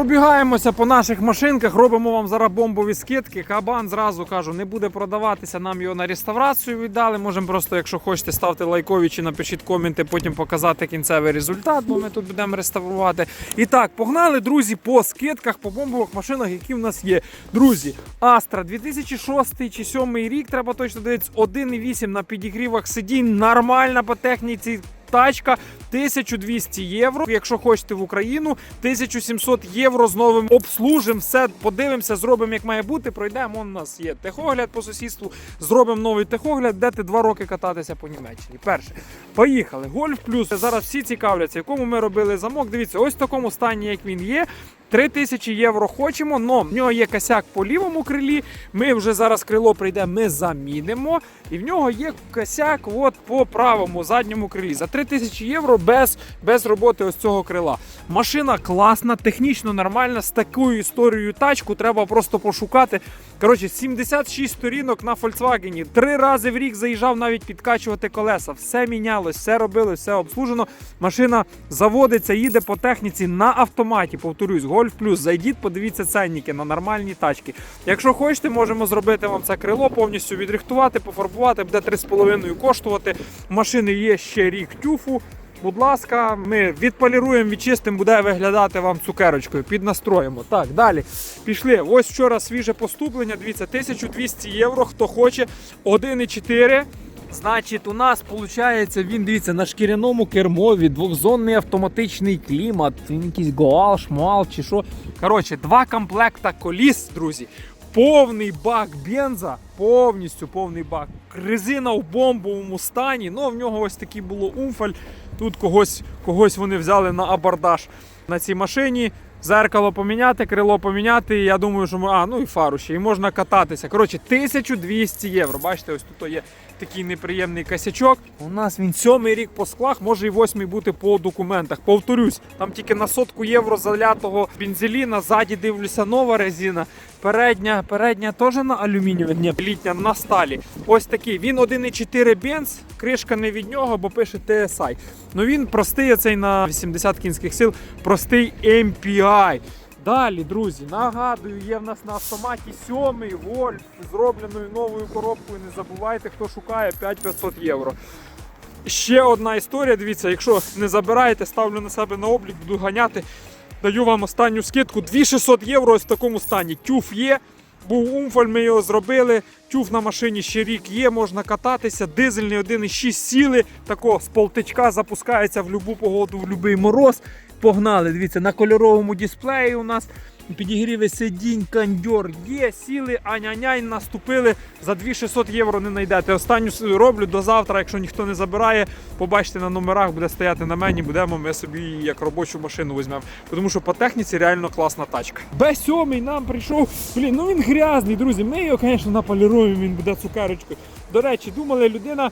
Пробігаємося по наших машинках, робимо вам зараз бомбові скидки. Кабан зразу кажу, не буде продаватися. Нам його на реставрацію віддали. Можемо просто, якщо хочете, ставте лайкові чи напишіть коменти, потім показати кінцевий результат, бо ми тут будемо реставрувати. І так, погнали, друзі, по скидках, по бомбових машинах, які в нас є. Друзі, Astra 2006 чи 2007 рік, треба точно дивитися, 1,8 на підігрівах сидінь, нормальна по техніці. Тачка 1200 євро. Якщо хочете в Україну, 1700 євро з новим обслужимо, Все подивимося, зробимо як має бути. Пройдемо. У нас є техогляд по сусідству. Зробимо новий техогляд, де ти два роки кататися по Німеччині. Перше, поїхали. Гольф плюс. Зараз всі цікавляться, якому ми робили замок. Дивіться, ось в такому стані, як він є. 3000 євро хочемо, але в нього є косяк по лівому крилі. Ми вже зараз крило прийде, ми замінимо. І в нього є косяк от по правому задньому крилі. За 3000 євро без, без роботи ось цього крила. Машина класна, технічно нормальна. З такою історією тачку треба просто пошукати. Коротше, 76 сторінок на Volkswagen. Три рази в рік заїжджав навіть підкачувати колеса. Все мінялось, все робили, все обслужено. Машина заводиться, їде по техніці на автоматі. Повторюсь, Golf Plus. Зайдіть, подивіться ценники на нормальні тачки. Якщо хочете, можемо зробити вам це крило, повністю відрихтувати, пофарбувати, буде 3,5 коштувати. Машини є ще рік тюфу. Будь ласка, ми відполіруємо, відчистимо, буде виглядати вам цукерочкою, піднастроїмо. Так, далі. Пішли. Ось вчора свіже поступлення. Дивіться, 1200 євро. Хто хоче, 1,4. Значить, у нас виходить, він дивіться на шкіряному кермові, двохзонний автоматичний клімат, він якийсь гоал, шмуал чи що. Коротше, два комплекта коліс, друзі. Повний бак бенза, повністю повний бак. Резина в бомбовому стані. Ну, в нього ось такий було умфаль. Тут когось, когось вони взяли на абордаж на цій машині. Зеркало поміняти, крило поміняти. і Я думаю, що. А, ну і фару ще, і можна кататися. Коротше, 1200 євро. Бачите, ось тут є такий неприємний косячок. У нас він сьомий рік по склах, може і восьмий бути по документах. Повторюсь, там тільки на сотку євро залятого бензеліна, ззаді дивлюся нова резина. Передня, передня теж на алюмінієві, ні, літня на сталі. Ось такий. Він 1,4 бенз, кришка не від нього, бо пише TSI. Ну він простий оцей на 80 кінських сил, простий MPI. Далі, друзі, нагадую, є в нас на автоматі сьомий вольф з зробленою новою коробкою. Не забувайте, хто шукає 5500 євро. Ще одна історія. Дивіться, якщо не забираєте, ставлю на себе на облік, буду ганяти. Даю вам останню скидку 2600 євро ось в такому стані. Тюф є. Був умфаль, ми його зробили. Тюф на машині ще рік є, можна кататися. Дизельний 1,6 сіли. Тако з полтичка запускається в будь-яку погоду, в будь-який мороз. Погнали. Дивіться, на кольоровому дисплеї у нас підігріви сидінь, кондьор є, сіли, аня-нянь, наступили. За 2600 євро не знайдете. Останню роблю до завтра, якщо ніхто не забирає, побачите на номерах, буде стояти на мені, будемо ми собі як робочу машину візьмемо. Тому що по техніці реально класна тачка. Б7 нам прийшов. Блін, ну він грязний, друзі. Ми його, звісно, наполіруємо, він буде цукерочкою. До речі, думали, людина.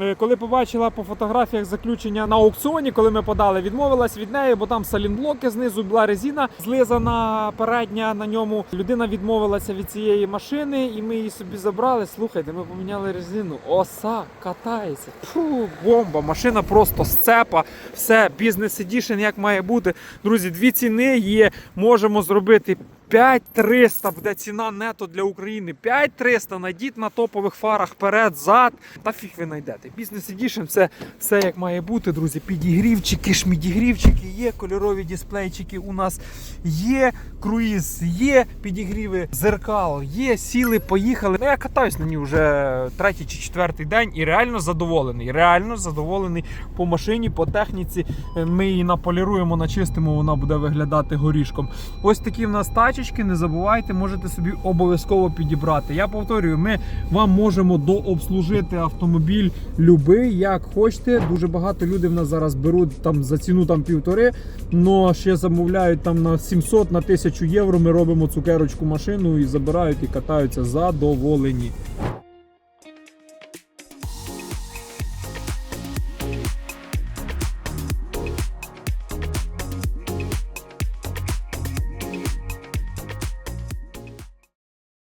Е, Коли побачила по фотографіях заключення на аукціоні, коли ми подали, відмовилась від неї, бо там салінблоки знизу була резина злизана передня на ньому. Людина відмовилася від цієї машини, і ми її собі забрали. Слухайте, ми поміняли резину. Оса катається. Фу, бомба. Машина просто сцепа. Все, бізнес едішн як має бути. Друзі, дві ціни є. Можемо зробити 5300 буде ціна нето для України. 5300 найдіть на топових фарах перед, зад. Та фіг ви знайдете. Бізнес Edition це все як має бути, друзі. Підігрівчики, шмідігрівчики, є кольорові дисплейчики у нас є, круїз, є підігріви зеркал, є, сіли, поїхали. Ну я катаюсь на ній вже третій чи четвертий день і реально задоволений. Реально задоволений по машині, по техніці. Ми її наполіруємо, начистимо, вона буде виглядати горішком. Ось такі в нас тачечки, не забувайте, можете собі обов'язково підібрати. Я повторюю, ми вам можемо дообслужити автомобіль любий, як хочете. Дуже багато людей в нас зараз беруть там за ціну там півтори, але ще замовляють там на 700 на 1000 євро. Ми робимо цукерочку машину і забирають і катаються задоволені.